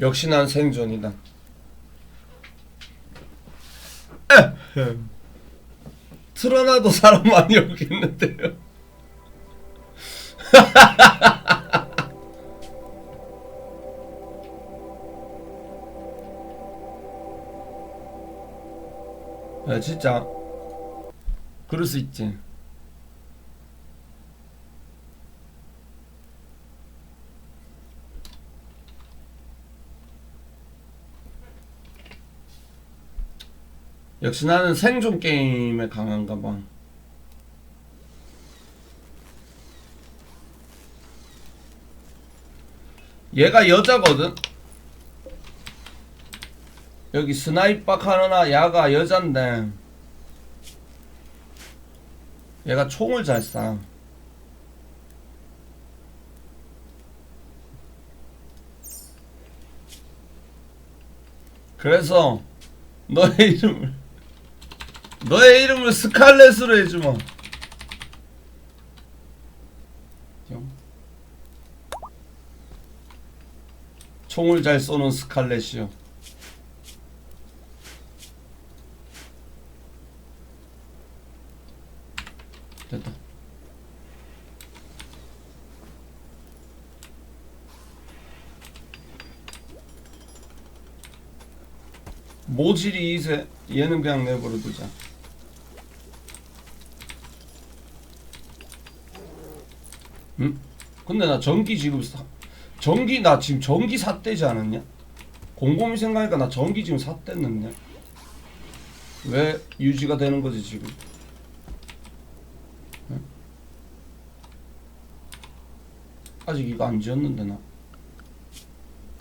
역시 난 생존이다. 틀어놔도 사람 많이 오겠는데요. 야 진짜 그럴 수 있지. 역시 나는 생존 게임에 강한가 봐. 얘가 여자거든. 여기 스나이퍼 카르나 야가 여잔데 얘가 총을 잘 쏴. 그래서 너의 이름을 너의 이름을 스칼렛으로 해주마. 총을 잘 쏘는 스칼렛이요. 됐다. 모질이 이세 얘는 그냥 내버려 두자. 응? 근데 나 전기 지금 사, 전기 나 지금 전기 샀대지 않았냐? 곰곰이 생각하니까 나 전기 지금 샀댔는데 왜 유지가 되는 거지 지금? 응? 아직 이거 안 지었는데 나.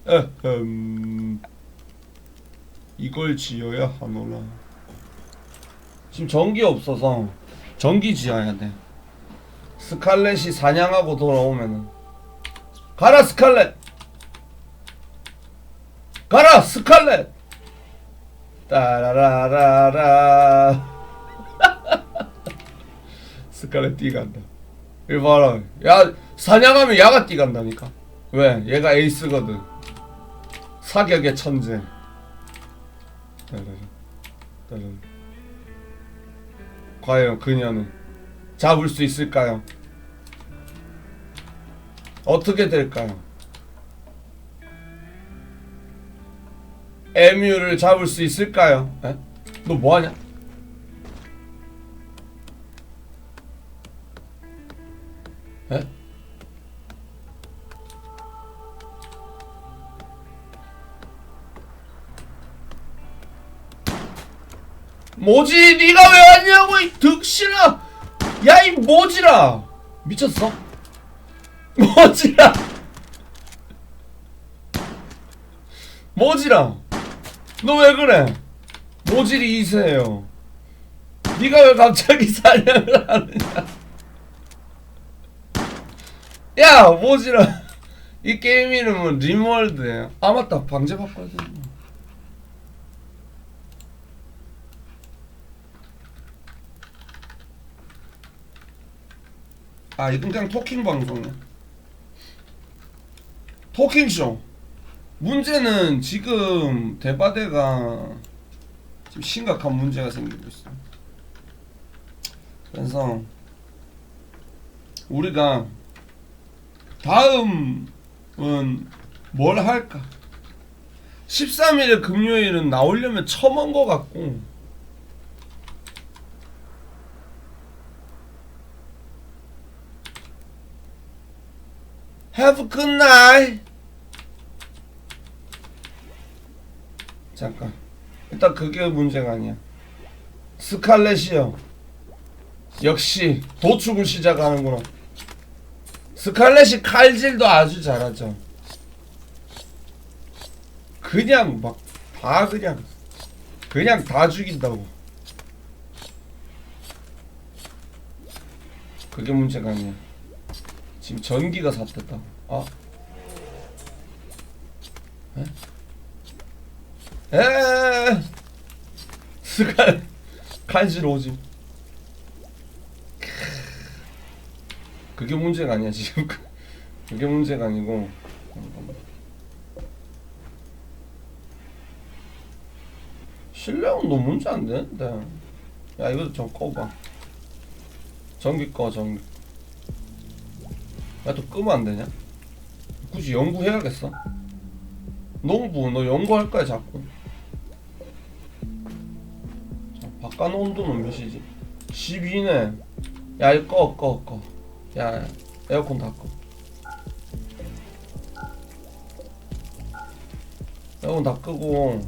에흠. 이걸 지어야 하노라. 지금 전기 없어서 전기 지어야 돼. 스칼렛이 사냥하고 돌아오면은 가라 스칼렛. 가라 스칼렛. 따라라라라. 스칼렛 뛰간다. 이거 봐라. 야 사냥하면 야가 뛰간다니까. 왜? 얘가 에이스거든. 사격의 천재. 따라라. 따라라. 과연 그녀는 잡을 수 있을까요? 어떻게 될까요? 에뮤를 잡을 수 있을까요? 에? 너 뭐하냐? 에? 뭐지? 네가 왜 왔냐고 이 득실아! 야 이 뭐지라! 미쳤어? 뭐지라! 뭐지라! 너왜 그래? 모질이 이세요. 네가 왜 갑자기 사냥을 하느냐? 야 모질아! 이 게임 이름은 림월드예요. 아 맞다 방제 바꿔야 돼. 아 이건 그냥 토킹 방송이야 토킹쇼. 문제는 지금 대바대가 지금 심각한 문제가 생기고 있어 그래서 우리가 다음은 뭘 할까? 13일에 금요일은 나오려면 처음 것 같고 Have a good night. 잠깐. 일단 그게 문제가 아니야. 스칼렛이요. 역시 도축을 시작하는구나. 스칼렛이 칼질도 아주 잘하죠. 그냥 막 다 그냥 그냥 다 죽인다고. 그게 문제가 아니야. 지금 전기가 삽됐다. 아. 에? 에 스간 간실 오지. 그게 문제가 아니야 지금. 그게 문제가 아니고. 실내온 너 문제 안 되는데. 야 이거 좀 꺼봐. 전기 꺼 전기. 야 또 끄면 안 되냐? 굳이 연구해야겠어. 농부 너 연구할 거야 자꾸. 자, 바깥 온도는 몇이지? 12네. 야 이거 꺼 꺼 꺼. 야 에어컨 다 꺼. 에어컨 다 끄고.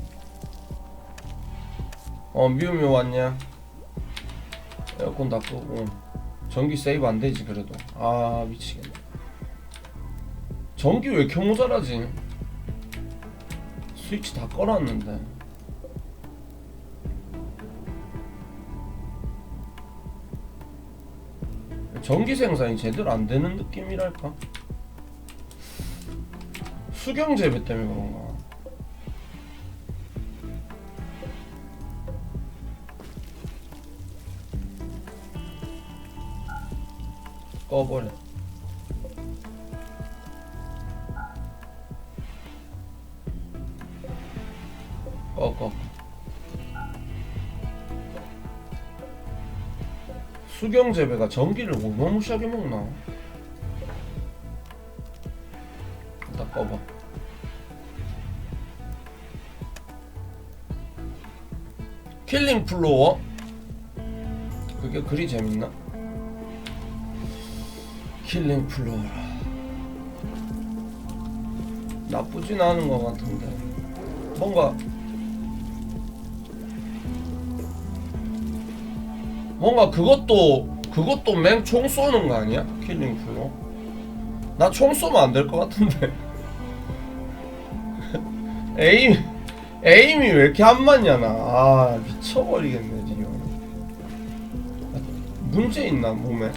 어 미우미 왔냐? 에어컨 다 끄고. 전기 세이브 안 되지 그래도. 아 미치겠네. 전기 왜 이렇게 모자라지? 스위치 다 꺼놨는데. 전기 생산이 제대로 안 되는 느낌이랄까? 수경 재배 때문에 그런가? 꺼버려. 수경 재배가 전기를 어마무시하게 먹나? 일단 꺼봐. 킬링 플로어? 그게 그리 재밌나? 킬링 플로어라. 나쁘진 않은 것 같은데. 뭔가 뭔가 그것도 그것도 맹 총 쏘는 거 아니야? 킬링 플로? 나 총 쏘면 안 될 것 같은데. 에임 에임이 왜 이렇게 안 맞냐 나. 아 미쳐버리겠네 지금. 문제 있나 몸에?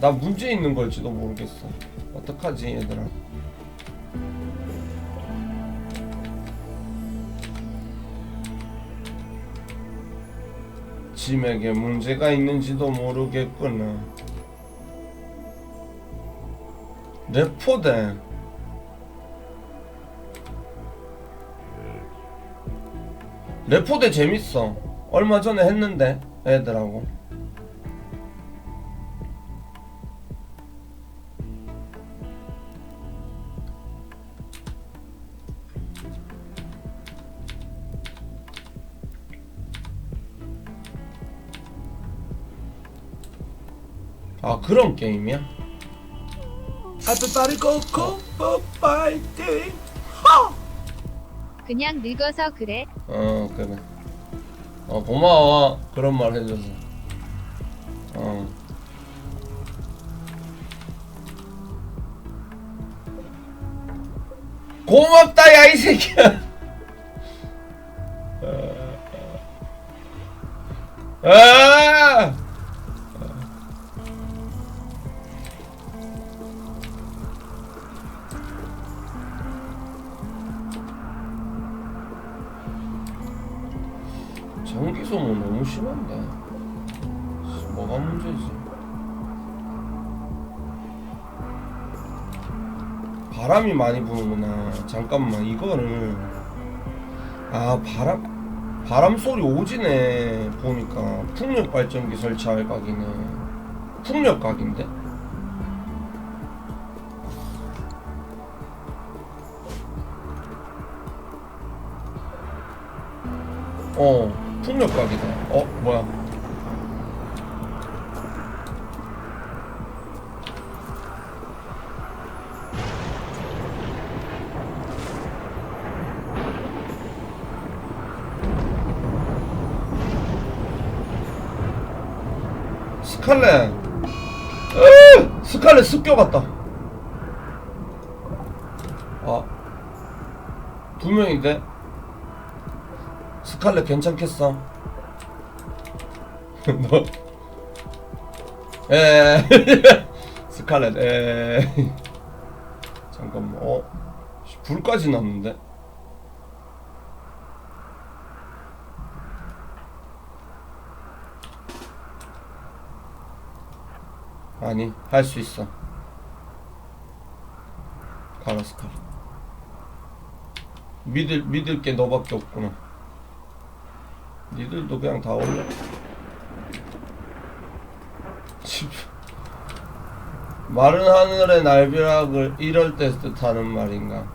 나 문제 있는 걸지도 모르겠어. 어떡하지 얘들아? 짐에게 문제가 있는지도 모르겠구나. 레포대. 레포대 재밌어. 얼마 전에 했는데 애들하고. 아 그런 게임이야? Go go fighting. 그냥 늙어서 그래. 어 그래. 어 고마워 그런 말 해줘서. 어. 고맙다 야 이 새끼야. 아! 바람이 많이 부는구나. 잠깐만 이거를 아 바람 바람 소리 오지네 보니까 풍력 발전기 설치할 각이네. 풍력 각인데? 어 풍력 각이다. 어 뭐야? 스칼렛 으! 스칼렛 습격 같다 아두 명인데 스칼렛 괜찮겠어 너 에. 스칼렛 에. 잠깐만 어 씨, 불까지 났는데 아니 할 수 있어 가라 스칼렛 믿을 믿을 게 너밖에 없구나. 니들도 그냥 다 올려. 집. 마른 하늘의 날벼락을 이럴 때 뜻하는 말인가?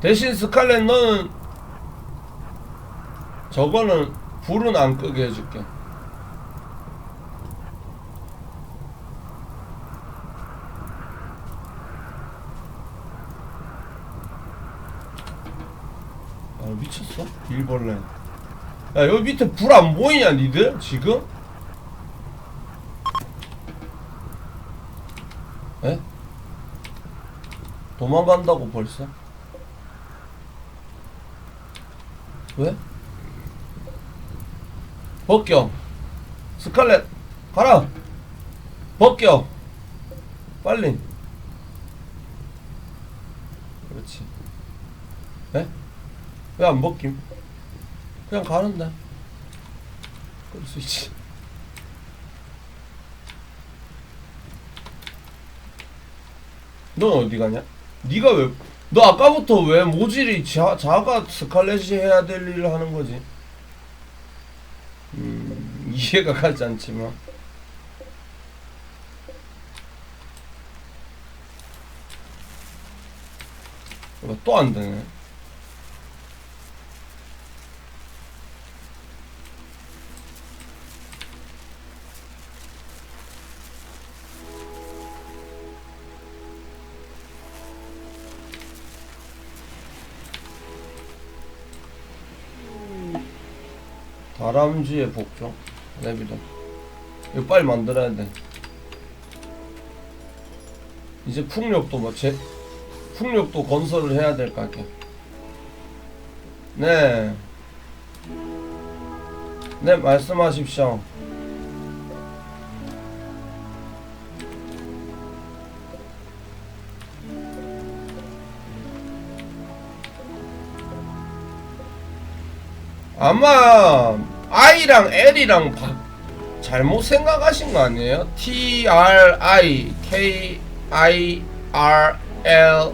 대신 스칼렛 너는 저거는 불은 안 끄게 해줄게. 아 미쳤어? 일벌레. 야 여기 밑에 불 안 보이냐 니들 지금? 에? 도망간다고 벌써? 왜? 벗겨 스칼렛 가라 벗겨 빨리 그렇지 에? 왜 안 벗김? 그냥 가는데 그럴 수 있지 넌 어디 가냐? 네가 왜? 너 아까부터 왜 모질이 자, 자가 스칼렛이 해야 될 일을 하는 거지? 음, 이해가 가지 않지만 또 안 되네. 다람쥐의 복종 내비도 이거 빨리 만들어야 돼 이제 풍력도 뭐 제 풍력도 건설을 해야 될 것 같아 네. 네, 말씀하십시오. 아마 I랑 L이랑 바, 잘못 생각하신 거 아니에요? T R I K I R L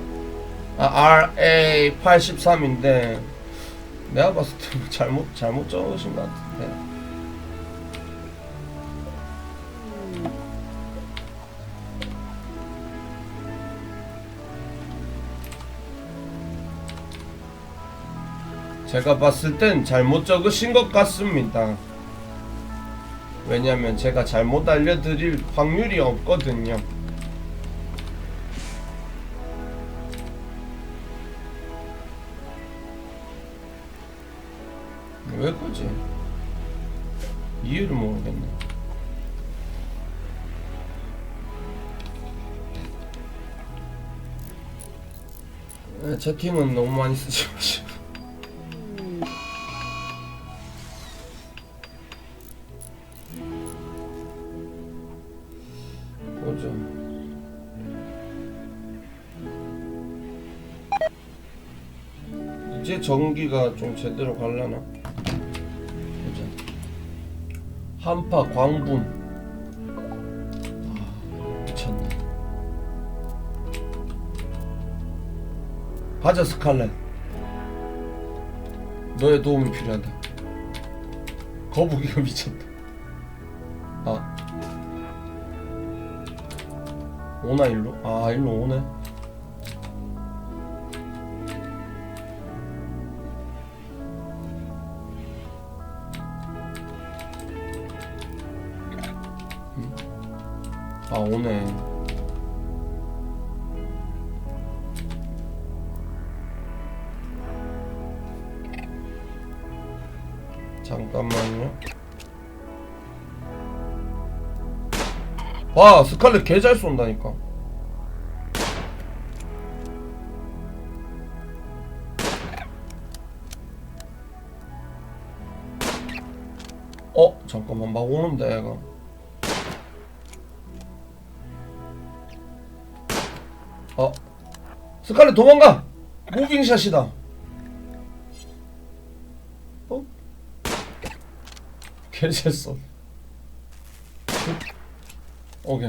아, R A 83인데 내가 봤을 때 잘못 잘못 적으신 것 같은데. 제가 봤을 땐 잘못 적으신 것 같습니다. 왜냐면 제가 잘못 알려드릴 확률이 없거든요. 왜 그러지? 이유를 모르겠네. 네, 채팅은 너무 많이 쓰지 마시고. 이제 전기가 좀 제대로 갈라나? 보자. 한파 광분. 아, 미쳤네. 가자 스칼렛. 너의 도움이 필요하다. 거북이가 미쳤다. 아. 오나 일로? 아 일로 오네. 아 오네. 잠깐만요. 와 스칼렛 개 잘 쏜다니까. 어 잠깐만 막 오는데 얘가. 스칼렛 도망가! 무빙샷이다. 어? 개잘어 오케이